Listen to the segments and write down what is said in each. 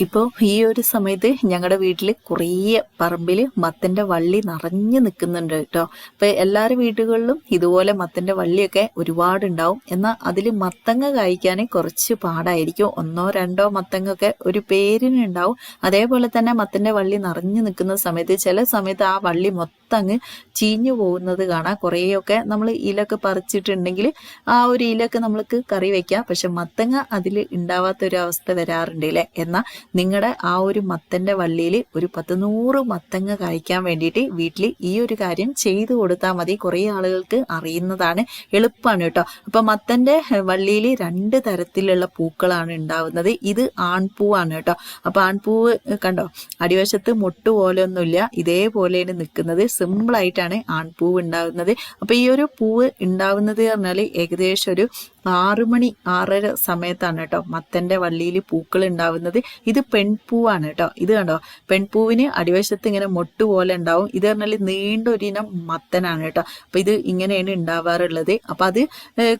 ഇപ്പോൾ ഈ ഒരു സമയത്ത് ഞങ്ങളുടെ വീട്ടിൽ കുറേ പറമ്പിൽ മത്തന്റെ വള്ളി നിറഞ്ഞു നിൽക്കുന്നുണ്ട് കേട്ടോ അപ്പോൾ എല്ലാവരുടെ വീടുകളിലും ഇതുപോലെ മത്തന്റെ വള്ളിയൊക്കെ ഒരുപാടുണ്ടാവും. എന്നാൽ അതിൽ മത്തങ്ങ കായ്ക്കാൻ കുറച്ച് പാടായിരിക്കും. ഒന്നോ രണ്ടോ മത്തങ്ങൊക്കെ ഒരു പേരിനുണ്ടാവും. അതേപോലെ തന്നെ മത്തന്റെ വള്ളി നിറഞ്ഞു നിൽക്കുന്ന സമയത്ത് ചില സമയത്ത് ആ വള്ളി മൊത്തം അങ്ങ് ചീഞ്ഞു പോകുന്നത് കാണാം. കുറേയൊക്കെ നമ്മൾ ഇലൊക്കെ പറിച്ചിട്ടുണ്ടെങ്കിൽ ആ ഒരു ഇലൊക്കെ നമ്മൾക്ക് കറി വെക്കാം. പക്ഷെ മത്തങ്ങ അതിൽ ഉണ്ടാവാത്ത ഒരു അവസ്ഥ വരാറുണ്ട് അല്ലേ എന്നാൽ നിങ്ങളുടെ ആ ഒരു മത്തന്റെ വള്ളിയിൽ ഒരു പത്ത് നൂറ് മത്തങ്ങ കഴിക്കാൻ വേണ്ടിയിട്ട് വീട്ടിൽ ഈ ഒരു കാര്യം ചെയ്തു കൊടുത്താൽ മതി. കുറേ ആളുകൾക്ക് അറിയുന്നതാണ് എളുപ്പമാണ് കേട്ടോ. അപ്പം മത്തന്റെ വള്ളിയിൽ രണ്ട് തരത്തിലുള്ള പൂക്കളാണ് ഉണ്ടാവുന്നത് ഇത് ആൺപൂവാണ് കേട്ടോ. അപ്പം ആൺപൂവ് കണ്ടോ? അടിവശത്ത് മുട്ട് പോലെ ഒന്നുമില്ല ഇതേപോലെയാണ് നിൽക്കുന്നത് സിമ്പിളായിട്ടാണ് ആൺപൂവ് ഉണ്ടാകുന്നത്. അപ്പോൾ ഈ ഒരു പൂവ് ഉണ്ടാവുന്നത് പറഞ്ഞാൽ ഏകദേശം ഒരു ആറു മണി ആറര സമയത്താണ് കേട്ടോ മത്തന്റെ വള്ളിയിൽ പൂക്കൾ ഉണ്ടാവുന്നത്. ഇത് പെൺപൂവാണ് കേട്ടോ. ഇത് കണ്ടോ? പെൺപൂവിന് അടിവശത്ത് ഇങ്ങനെ മൊട്ട് പോലെ ഉണ്ടാവും. ഇത് പറഞ്ഞാൽ നീണ്ട ഒരിനം മത്തനാണ് കേട്ടോ. അപ്പം ഇത് ഇങ്ങനെയാണ് ഉണ്ടാവാറുള്ളത്. അപ്പം അത്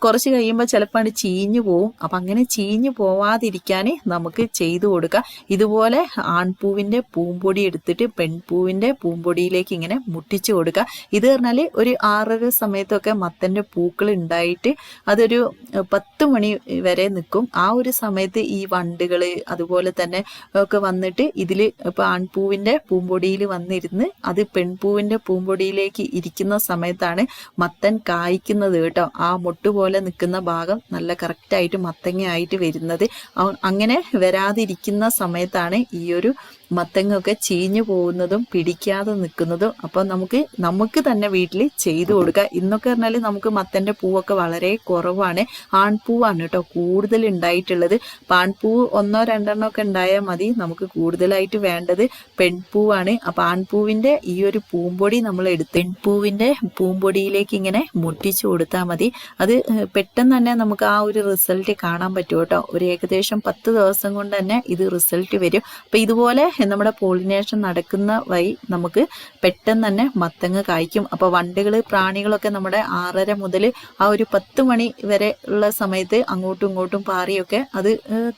കുറച്ച് കഴിയുമ്പോൾ ചിലപ്പോൾ അത് ചീഞ്ഞു പോവും. അപ്പം അങ്ങനെ ചീഞ്ഞു പോവാതിരിക്കാൻ നമുക്ക് ചെയ്തു കൊടുക്കുക ഇതുപോലെ ആൺപൂവിന്റെ പൂമ്പൊടി എടുത്തിട്ട് പെൺപൂവിന്റെ പൂമ്പൊടിയിലേക്ക് ഇങ്ങനെ മുട്ടിച്ചു കൊടുക്കുക ഇത് പറഞ്ഞാൽ ഒരു ആറര സമയത്തൊക്കെ മത്തന്റെ പൂക്കൾ ഉണ്ടായിട്ട് അതൊരു പത്ത് മണി വരെ നിൽക്കും ആ ഒരു സമയത്ത് ഈ വണ്ടുകൾ അതുപോലെ തന്നെ ഒക്കെ വന്നിട്ട് ഇതിൽ ഇപ്പോൾ ആൺപൂവിന്റെ പൂമ്പൊടിയിൽ വന്നിരുന്ന് അത് പെൺപൂവിന്റെ പൂമ്പൊടിയിലേക്ക് ഇരിക്കുന്ന സമയത്താണ് മത്തൻ കായ്ക്കുന്നത് കേട്ടോ. ആ മുട്ട് പോലെ നിൽക്കുന്ന ഭാഗം നല്ല കറക്റ്റായിട്ട് മത്തങ്ങയായിട്ട് വരുന്നത്. അങ്ങനെ വരാതിരിക്കുന്ന സമയത്താണ് ഈ ഒരു മത്തങ്ങൊക്കെ ചീഞ്ഞു പോകുന്നതും പിടിക്കാതെ നിൽക്കുന്നതും. അപ്പോൾ നമുക്ക് നമുക്ക് തന്നെ വീട്ടിൽ ചെയ്തു കൊടുക്കുക ഇന്നൊക്കെ പറഞ്ഞാൽ നമുക്ക് മത്തന്റെ പൂവൊക്കെ വളരെ കുറവാണ്. ആൺപൂവാണ് കേട്ടോ കൂടുതൽ ഉണ്ടായിട്ടുള്ളത് പാൺപൂവ് ഒന്നോ രണ്ടെണ്ണോ ഒക്കെ ഉണ്ടായാൽ മതി. നമുക്ക് കൂടുതലായിട്ട് വേണ്ടത് പെൺപൂവാണ്. അപ്പം ആൺപൂവിന്റെ ഈ ഒരു പൂമ്പൊടി നമ്മൾ എടുത്ത് പെൺപൂവിന്റെ പൂമ്പൊടിയിലേക്ക് ഇങ്ങനെ മുട്ടിച്ചു കൊടുത്താൽ മതി. അത് പെട്ടെന്ന് തന്നെ നമുക്ക് ആ ഒരു റിസൾട്ട് കാണാൻ പറ്റും കേട്ടോ. ഒരു ഏകദേശം പത്ത് ദിവസം കൊണ്ട് തന്നെ ഇത് റിസൾട്ട് വരും. അപ്പം ഇതുപോലെ നമ്മുടെ പോളിനേഷൻ നടക്കുന്ന വഴി നമുക്ക് പെട്ടെന്ന് തന്നെ മത്തങ്ങ് കായ്ക്കും. അപ്പോൾ വണ്ടുകൾ പ്രാണികളൊക്കെ നമ്മുടെ ആറര മുതൽ ആ ഒരു പത്ത് മണി വരെ ഉള്ള സമയത്ത് അങ്ങോട്ടും ഇങ്ങോട്ടും പാറിയൊക്കെ അത്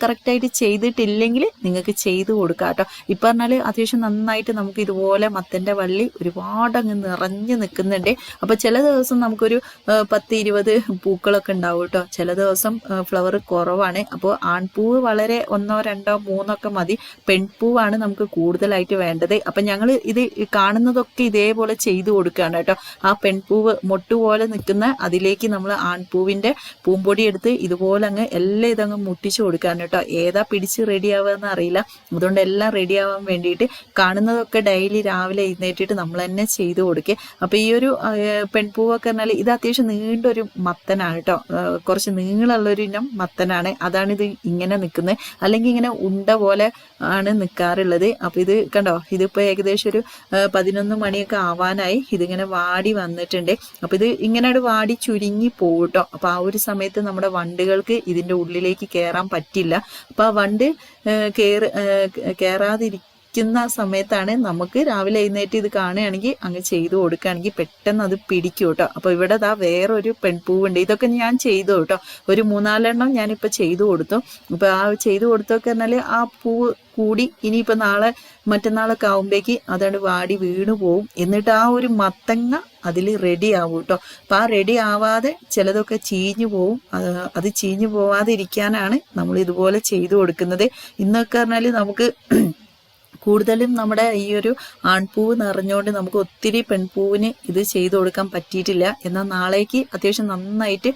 കറക്റ്റായിട്ട് ചെയ്തിട്ടില്ലെങ്കിൽ നിങ്ങൾക്ക് ചെയ്തു കൊടുക്കാം കേട്ടോ. ഇപ്പം പറഞ്ഞാൽ അത്യാവശ്യം നന്നായിട്ട് നമുക്ക് ഇതുപോലെ മത്തന്റെ വള്ളി ഒരുപാട് അങ്ങ് നിറഞ്ഞു നിൽക്കുന്നുണ്ട്. അപ്പോൾ ചില ദിവസം നമുക്കൊരു പത്ത് ഇരുപത് പൂക്കളൊക്കെ ഉണ്ടാവും കേട്ടോ. ചില ദിവസം ഫ്ലവർ കുറവാണ്. അപ്പോൾ ആൺപൂവ് വളരെ ഒന്നോ രണ്ടോ മൂന്നോ ഒക്കെ മതി. പെൺപൂവാണ് നമുക്ക് കൂടുതലായിട്ട് വേണ്ടത്. അപ്പം ഞങ്ങൾ ഇത് കാണുന്നതൊക്കെ ഇതേപോലെ ചെയ്തു കൊടുക്കുകയാണ് കേട്ടോ. ആ പെൺപൂവ് മൊട്ടുപോലെ നിൽക്കുന്ന അതിലേക്ക് നമ്മൾ ആൺപൂവിന്റെ പൂമ്പൊടി എടുത്ത് ഇതുപോലെ അങ്ങ് എല്ലാം ഇതങ്ങ് മുട്ടിച്ചു കൊടുക്കാൻ കേട്ടോ. ഏതാ പിടിച്ച് റെഡി ആവുക അറിയില്ല. അതുകൊണ്ട് എല്ലാം റെഡി ആവാൻ വേണ്ടിയിട്ട് കാണുന്നതൊക്കെ ഡെയിലി രാവിലെ എഴുന്നേറ്റിട്ട് നമ്മൾ തന്നെ ചെയ്തു കൊടുക്കുക അപ്പോൾ ഈ ഒരു പെൺപൂവൊക്കെ പറഞ്ഞാൽ ഇത് അത്യാവശ്യം നീണ്ടൊരു മത്തനാണ് കേട്ടോ. കുറച്ച് നീളമുള്ളൊരു ഇനം മത്തനാണ്. അതാണ് ഇത് ഇങ്ങനെ നിൽക്കുന്നത് അല്ലെങ്കിൽ ഇങ്ങനെ ഉണ്ട പോലെ ആണ് നിൽക്കാറുള്ളത് അപ്പോൾ ഇത് കണ്ടോ? ഇതിപ്പോൾ ഏകദേശം ഒരു പതിനൊന്ന് മണിയൊക്കെ ആവാനായി. ഇതിങ്ങനെ വാടി വന്നിട്ടുണ്ട്. അപ്പോൾ ഇത് ഇങ്ങനെ വാടി ചുരുങ്ങി പോകും കേട്ടോ. അപ്പോൾ ആ ഒരു സമയത്ത് നമ്മുടെ വണ്ടുകൾക്ക് ഇതിന്റെ ഉള്ളിലേക്ക് കയറാൻ പറ്റില്ല. അപ്പോൾ ആ വണ്ട് കയറി കയറാതിരിക്കും ഇരിക്കുന്ന സമയത്താണ് നമുക്ക് രാവിലെ എഴുന്നേറ്റ് ഇത് കാണുകയാണെങ്കിൽ അങ്ങ് ചെയ്തു കൊടുക്കുകയാണെങ്കിൽ പെട്ടെന്ന് അത് പിടിക്കും കേട്ടോ. അപ്പോൾ ഇവിടെ ദാ വേറൊരു പെൺപൂവുണ്ട്. ഇതൊക്കെ ഞാൻ ചെയ്തു കേട്ടോ. ഒരു മൂന്നാലെണ്ണം ഞാനിപ്പോൾ ചെയ്തു കൊടുത്തു. അപ്പോൾ ആ ചെയ്തു കൊടുത്തൊക്കെ പറഞ്ഞാൽ ആ പൂവ് കൂടി ഇനിയിപ്പോൾ നാളെ മറ്റന്നാളൊക്കെ ആകുമ്പോഴേക്ക് അതാണ് വാടി വീണു പോവും. എന്നിട്ട് ആ ഒരു മത്തങ്ങ അതിൽ റെഡി ആവും കേട്ടോ. അപ്പം ആ റെഡി ആവാതെ ചിലതൊക്കെ ചീഞ്ഞു പോവും. അത് ചീഞ്ഞു പോവാതിരിക്കാനാണ് നമ്മൾ ഇതുപോലെ ചെയ്തു കൊടുക്കുന്നത്. ഇന്നൊക്കെ പറഞ്ഞാൽ നമുക്ക് കൂടുതലും നമ്മുടെ ഈ ഒരു ആൺപൂവ് നിറഞ്ഞുകൊണ്ട് നമുക്ക് ഒത്തിരി പെൺപൂവിന് ഇത് ചെയ്തു കൊടുക്കാൻ പറ്റിയിട്ടില്ല. എന്നാൽ നാളേക്ക് അത്യാവശ്യം നന്നായിട്ട്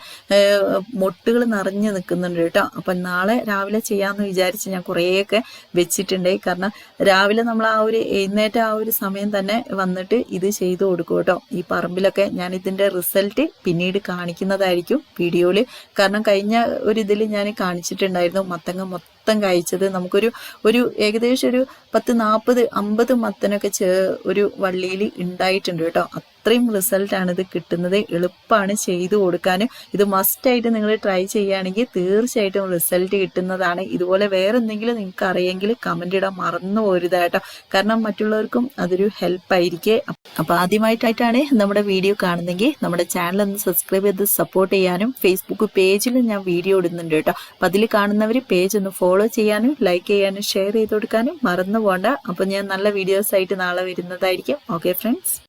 മൊട്ടുകൾ നിറഞ്ഞു നിൽക്കുന്നുണ്ട് കേട്ടോ. അപ്പം നാളെ രാവിലെ ചെയ്യാമെന്ന് വിചാരിച്ച് ഞാൻ കുറേയൊക്കെ വെച്ചിട്ടുണ്ട്. കാരണം രാവിലെ നമ്മൾ ആ ഒരു എഴുന്നേറ്റ ആ ഒരു സമയം തന്നെ വന്നിട്ട് ഇത് ചെയ്തു കൊടുക്കും കേട്ടോ. ഈ പറമ്പിലൊക്കെ ഞാൻ ഇതിന്റെ റിസൾട്ട് പിന്നീട് കാണിക്കുന്നതായിരിക്കും വീഡിയോയിൽ. കാരണം കഴിഞ്ഞ ഒരു ഇതിൽ ഞാൻ കാണിച്ചിട്ടുണ്ടായിരുന്നു മത്തങ്ങ മൊത്തം കഴിച്ചത് നമുക്കൊരു ഒരു ഏകദേശം ഒരു പത്ത് നാൽപ്പത് അമ്പത് മത്തനൊക്കെ ചേ ഒരു വള്ളിയിൽ ഉണ്ടായിട്ടുണ്ട് കേട്ടോ. അത്രയും റിസൾട്ടാണ് ഇത് കിട്ടുന്നത്. എളുപ്പമാണ് ചെയ്തു കൊടുക്കാനും. ഇത് മസ്റ്റായിട്ട് നിങ്ങൾ ട്രൈ ചെയ്യുകയാണെങ്കിൽ തീർച്ചയായിട്ടും റിസൾട്ട് കിട്ടുന്നതാണ്. ഇതുപോലെ വേറെ എന്തെങ്കിലും നിങ്ങൾക്ക് അറിയെങ്കിൽ കമന്റ് ഇടാൻ മറന്നു പോരുത് കേട്ടോ. കാരണം മറ്റുള്ളവർക്കും അതൊരു ഹെൽപ്പ് ആയിരിക്കേ. അപ്പോൾ ആദ്യമായിട്ടായിട്ടാണ് നമ്മുടെ വീഡിയോ കാണുന്നെങ്കിൽ നമ്മുടെ ചാനൽ ഒന്ന് സബ്സ്ക്രൈബ് ചെയ്ത് സപ്പോർട്ട് ചെയ്യാനും ഫേസ്ബുക്ക് പേജിലും ഞാൻ വീഡിയോ ഇടുന്നുണ്ട് കേട്ടോ. അപ്പം അതിൽ കാണുന്നവർ പേജ് ഒന്ന് ഫോളോ ചെയ്യാനും ലൈക്ക് ചെയ്യാനും ഷെയർ ചെയ്ത് കൊടുക്കാനും മറന്നു പോകണ്ട അപ്പോൾ ഞാൻ നല്ല വീഡിയോസ് ആയിട്ട് നാളെ വരുന്നതായിരിക്കും. Okay friends